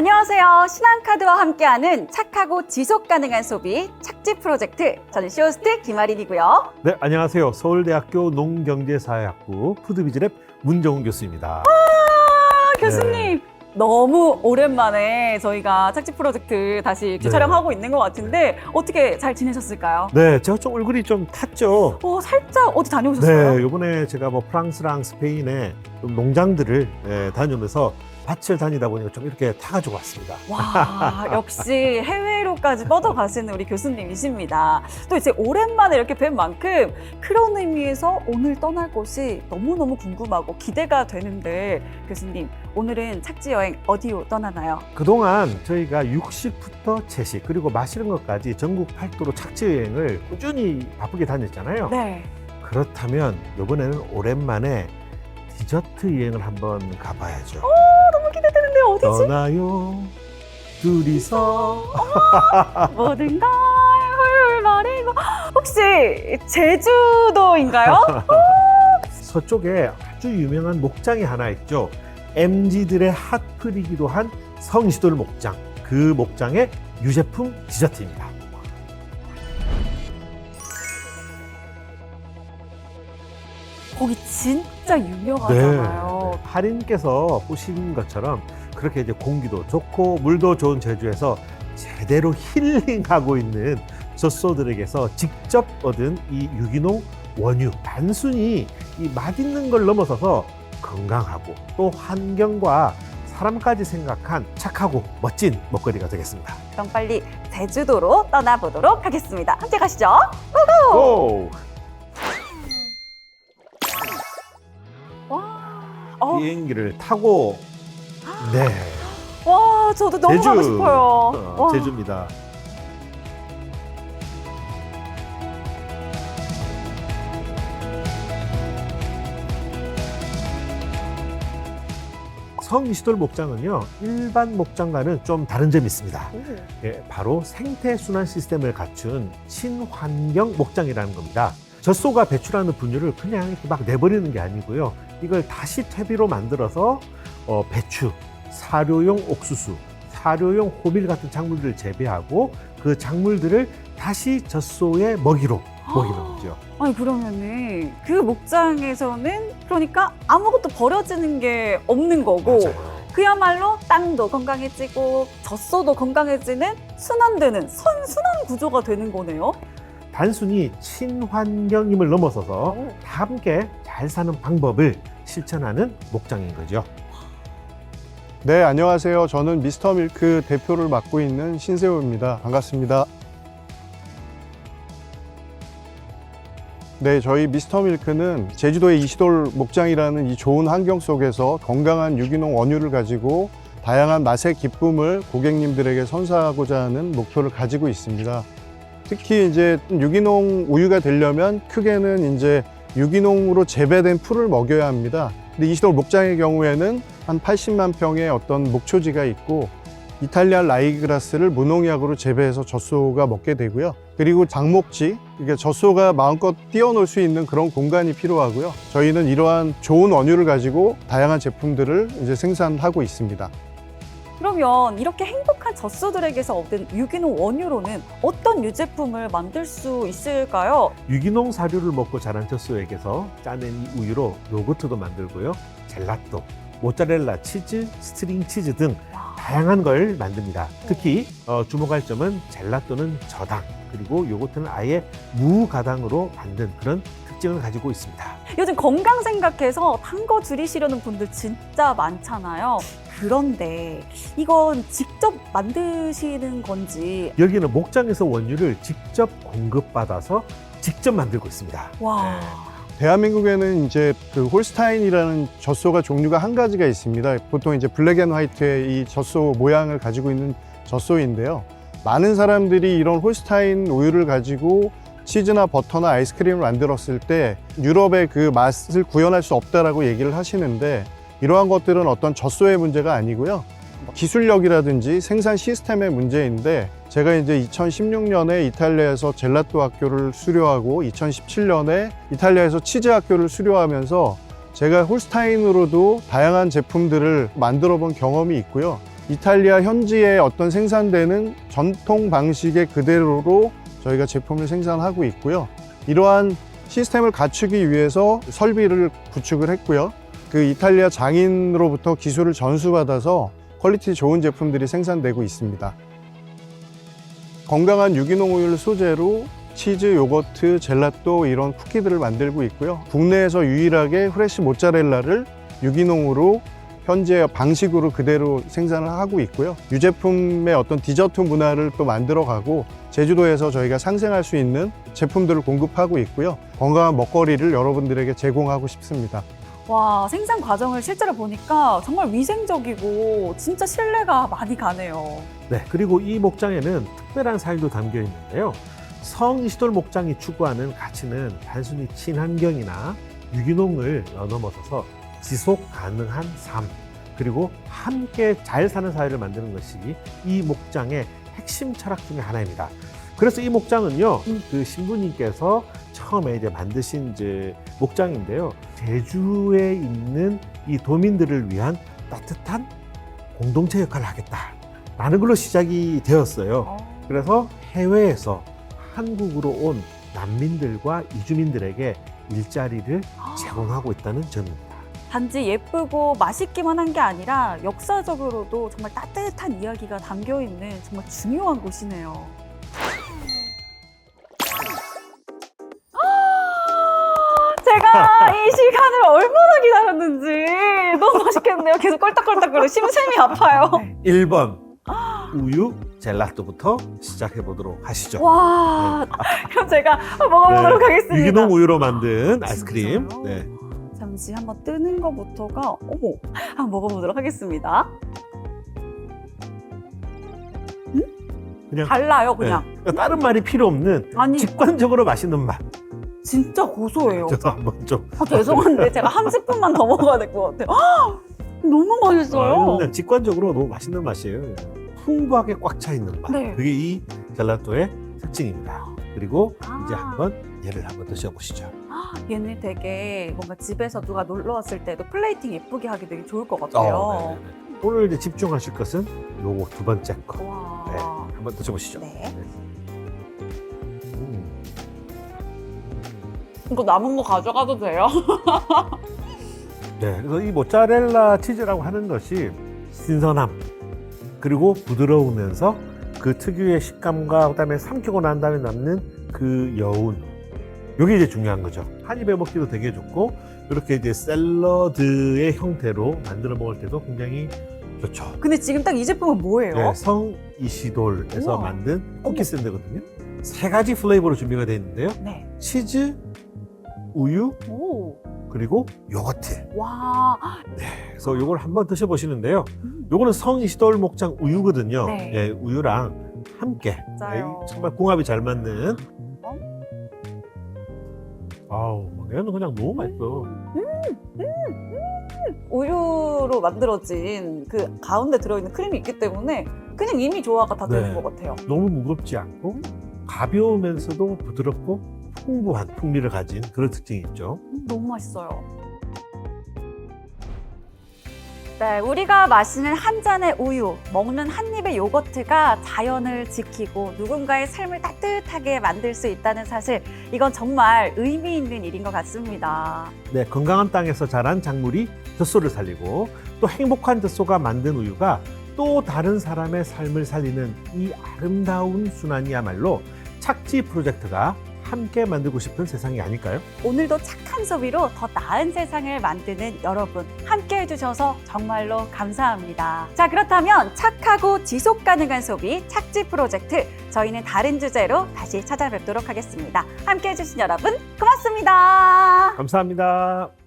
안녕하세요. 신한카드와 함께하는 착하고 지속 가능한 소비 착지 프로젝트. 저는 쇼호스트 김아린이고요. 네, 안녕하세요. 서울대학교 농경제사회학부 푸드비즈랩 문정훈 교수입니다. 아, 교수님. 너무 오랜만에 저희가 착지 프로젝트 다시 이렇게 네. 촬영하고 있는 것 같은데 어떻게 잘 지내셨을까요? 네, 제가 좀 얼굴이 좀 탔죠. 어, 살짝 어디 다녀오셨어요? 네, 이번에 제가 뭐 프랑스랑 스페인에 좀 농장들을 예, 다녀오면서 밭을 다니다 보니까 좀 이렇게 타가지고 왔습니다. 와, 역시 해외로까지 뻗어가시는 우리 교수님이십니다. 또 이제 오랜만에 이렇게 뵌 만큼 그런 의미에서 오늘 떠날 곳이 너무너무 궁금하고 기대가 되는데 교수님, 오늘은 착지 여행 어디로 떠나나요? 그동안 저희가 육식부터 채식 그리고 마시는 것까지 전국 팔도로 착지 여행을 꾸준히 바쁘게 다녔잖아요. 네. 그렇다면 이번에는 오랜만에 디저트 여행을 한번 가봐야죠. 기대되는데 어디지? 떠나요 둘이서 모든 걸 훌훌 말해고 혹시 제주도인가요? 서쪽에 아주 유명한 목장이 하나 있죠. MZ들의 핫플이기도 한 성시돌 목장. 그 목장의 유제품 디저트입니다. 거기 진짜 유명하잖아요. 할인께서 보신 것처럼 그렇게 이제 공기도 좋고 물도 좋은 제주에서 제대로 힐링하고 있는 젖소들에게서 직접 얻은 이 유기농 원유 단순히 이 맛있는 걸 넘어서서 건강하고 또 환경과 사람까지 생각한 착하고 멋진 먹거리가 되겠습니다. 그럼 빨리 제주도로 떠나보도록 하겠습니다. 함께 가시죠. 고! 와, 어, 비행기를 타고 네 와, 저도 너무 가고 싶어요. 어, 와. 제주입니다. 성시돌 목장은요 일반 목장과는 좀 다른 점이 있습니다. 예, 바로 생태 순환 시스템을 갖춘 친환경 목장이라는 겁니다. 젖소가 배출하는 분유를 그냥 이렇게 막 내버리는 게 아니고요. 이걸 다시 퇴비로 만들어서 어, 배추, 사료용 옥수수, 사료용 호밀 같은 작물들을 재배하고 그 작물들을 다시 젖소의 먹이로 먹이는 거죠. 아니 그러면은 그 목장에서는 그러니까 아무것도 버려지는 게 없는 거고 맞아요. 그야말로 땅도 건강해지고 젖소도 건강해지는 순환되는 선순환 구조가 되는 거네요. 단순히 친환경임을 넘어서서 다 함께 잘 사는 방법을 실천하는 목장인 거죠. 네, 안녕하세요. 저는 미스터 밀크 대표를 맡고 있는 신세호입니다. 반갑습니다. 네, 저희 미스터 밀크는 제주도의 이시돌 목장이라는 이 좋은 환경 속에서 건강한 유기농 원유를 가지고 다양한 맛의 기쁨을 고객님들에게 선사하고자 하는 목표를 가지고 있습니다. 특히 이제 유기농 우유가 되려면 크게는 이제 유기농으로 재배된 풀을 먹여야 합니다. 근데 이시돌 목장의 경우에는 한 80만 평의 어떤 목초지가 있고 이탈리아 라이그라스를 무농약으로 재배해서 젖소가 먹게 되고요. 그리고 장목지, 그러니까 젖소가 마음껏 뛰어놀 수 있는 그런 공간이 필요하고요. 저희는 이러한 좋은 원유를 가지고 다양한 제품들을 이제 생산하고 있습니다. 그러면 이렇게 행복한 젖소들에게서 얻은 유기농 원유로는 어떤 유제품을 만들 수 있을까요? 유기농 사료를 먹고 자란 젖소에게서 짜낸 이 우유로 요거트도 만들고요. 젤라또, 모짜렐라 치즈, 스트링 치즈 등 다양한 걸 만듭니다. 특히 어, 주목할 점은 젤라또는 저당, 그리고 요거트는 아예 무가당으로 만든 그런 특징을 가지고 있습니다. 요즘 건강 생각해서 단거 줄이시려는 분들 진짜 많잖아요. 그런데 이건 직접 만드시는 건지 여기는 목장에서 원유를 직접 공급받아서 직접 만들고 있습니다. 와 대한민국에는 이제 그 홀스타인이라는 젖소가 종류가 한 가지가 있습니다. 보통 이제 블랙 앤 화이트의 이 젖소 모양을 가지고 있는 젖소인데요. 많은 사람들이 이런 홀스타인 우유를 가지고 치즈나 버터나 아이스크림을 만들었을 때 유럽의 그 맛을 구현할 수 없다라고 얘기를 하시는데 이러한 것들은 어떤 젖소의 문제가 아니고요. 기술력이라든지 생산 시스템의 문제인데 제가 이제 2016년에 이탈리아에서 젤라또 학교를 수료하고 2017년에 이탈리아에서 치즈 학교를 수료하면서 제가 홀스타인으로도 다양한 제품들을 만들어 본 경험이 있고요. 이탈리아 현지에 어떤 생산되는 전통 방식의 그대로로 저희가 제품을 생산하고 있고요. 이러한 시스템을 갖추기 위해서 설비를 구축을 했고요. 그 이탈리아 장인으로부터 기술을 전수받아서 퀄리티 좋은 제품들이 생산되고 있습니다. 건강한 유기농 우유를 소재로 치즈, 요거트, 젤라또 이런 쿠키들을 만들고 있고요. 국내에서 유일하게 프레시 모짜렐라를 유기농으로 현재 방식으로 그대로 생산을 하고 있고요. 유제품의 어떤 디저트 문화를 또 만들어가고 제주도에서 저희가 상생할 수 있는 제품들을 공급하고 있고요. 건강한 먹거리를 여러분들에게 제공하고 싶습니다. 와, 생산 과정을 실제로 보니까 정말 위생적이고 진짜 신뢰가 많이 가네요. 네, 그리고 이 목장에는 특별한 사실도 담겨 있는데요. 성 이시돌 목장이 추구하는 가치는 단순히 친환경이나 유기농을 넘어서서 지속 가능한 삶, 그리고 함께 잘 사는 사회를 만드는 것이 이 목장의 핵심 철학 중에 하나입니다. 그래서 이 목장은요, 음. 그 신부님께서 처음에 이제 만드신 이제 목장인데요. 제주에 있는 이 도민들을 위한 따뜻한 공동체 역할을 하겠다. 라는 걸로 시작이 되었어요. 어. 그래서 해외에서 한국으로 온 난민들과 이주민들에게 일자리를 제공하고 있다는 점입니다. 단지 예쁘고 맛있기만 한 게 아니라 역사적으로도 정말 따뜻한 이야기가 담겨 있는 정말 중요한 곳이네요. 이 시간을 얼마나 기다렸는지 너무 맛있겠네요. 계속 껄떡껄떡거려 심심이 아파요. 1번 우유 젤라또부터 시작해 보도록 하시죠. 와, 그럼 제가 먹어보도록 하겠습니다. 네. 유기농 우유로 만든 아이스크림. 진짜요? 네. 잠시 한번 뜨는 것부터가 어머 한번 먹어보도록 하겠습니다. 그냥 달라요, 그냥. 네. 다른 말이 필요 없는 아니 직관적으로 맛있는 맛. 진짜 고소해요. 저도 한번 좀 아, 죄송한데 제가 한 스푼만 더 먹어야 될 것 같아요. 헉! 너무 아, 맛있어요. 그냥 직관적으로 너무 맛있는 맛이에요. 풍부하게 꽉 차 있는 맛. 네. 그게 이 젤라또의 특징입니다. 그리고 아. 이제 한번 얘를 한번 드셔보시죠. 얘는 되게 뭔가 집에서 누가 놀러 왔을 때도 플레이팅 예쁘게 하기 되게 좋을 것 같아요. 어, 네네네. 오늘 이제 집중하실 것은 요거 두 번째 거. 와. 네, 한번 드셔보시죠. 네. 음. 이거 남은 거 가져가도 돼요? 네, 그래서 이 모짜렐라 치즈라고 하는 것이 신선함 그리고 부드러우면서 그 특유의 식감과 그다음에 삼키고 난 다음에 남는 그 여운 이게 이제 중요한 거죠. 한 입에 먹기도 되게 좋고 이렇게 이제 샐러드의 형태로 만들어 먹을 때도 굉장히 좋죠. 근데 지금 딱 이 제품은 뭐예요? 네, 성 이시돌에서 우와. 만든 쿠키 샌드거든요. 세 가지 플레이버로 준비가 되어 있는데요. 네. 치즈, 우유, 오. 그리고 요거트. 와. 그래서 요걸 한번 드셔보시는데요. 음. 요거는 성이 시돌 목장 우유거든요. 네. 예, 우유랑 함께 맞아요. 예, 정말 궁합이 잘 맞는. 아우, 얘는 그냥 너무 맛있어. 우유로 만들어진 그 가운데 들어있는 크림이 있기 때문에 그냥 이미 조화가 다 되는 네. 것 같아요. 너무 무겁지 않고 가벼우면서도 부드럽고 풍부한 풍미를 가진 그런 특징이 있죠. 음, 너무 맛있어요. 네, 우리가 마시는 한 잔의 우유, 먹는 한 입의 요거트가 자연을 지키고 누군가의 삶을 따뜻하게 만들 수 있다는 사실, 이건 정말 의미 있는 일인 것 같습니다. 네, 건강한 땅에서 자란 작물이 젖소를 살리고 또 행복한 젖소가 만든 우유가 또 다른 사람의 삶을 살리는 이 아름다운 순환이야말로 착지 프로젝트가 함께 만들고 싶은 세상이 아닐까요? 오늘도 착한 소비로 더 나은 세상을 만드는 여러분 함께 해주셔서 정말로 감사합니다. 자 그렇다면 착하고 지속 가능한 소비 착지 프로젝트 저희는 다른 주제로 다시 찾아뵙도록 하겠습니다. 함께 해주신 여러분 고맙습니다. 감사합니다.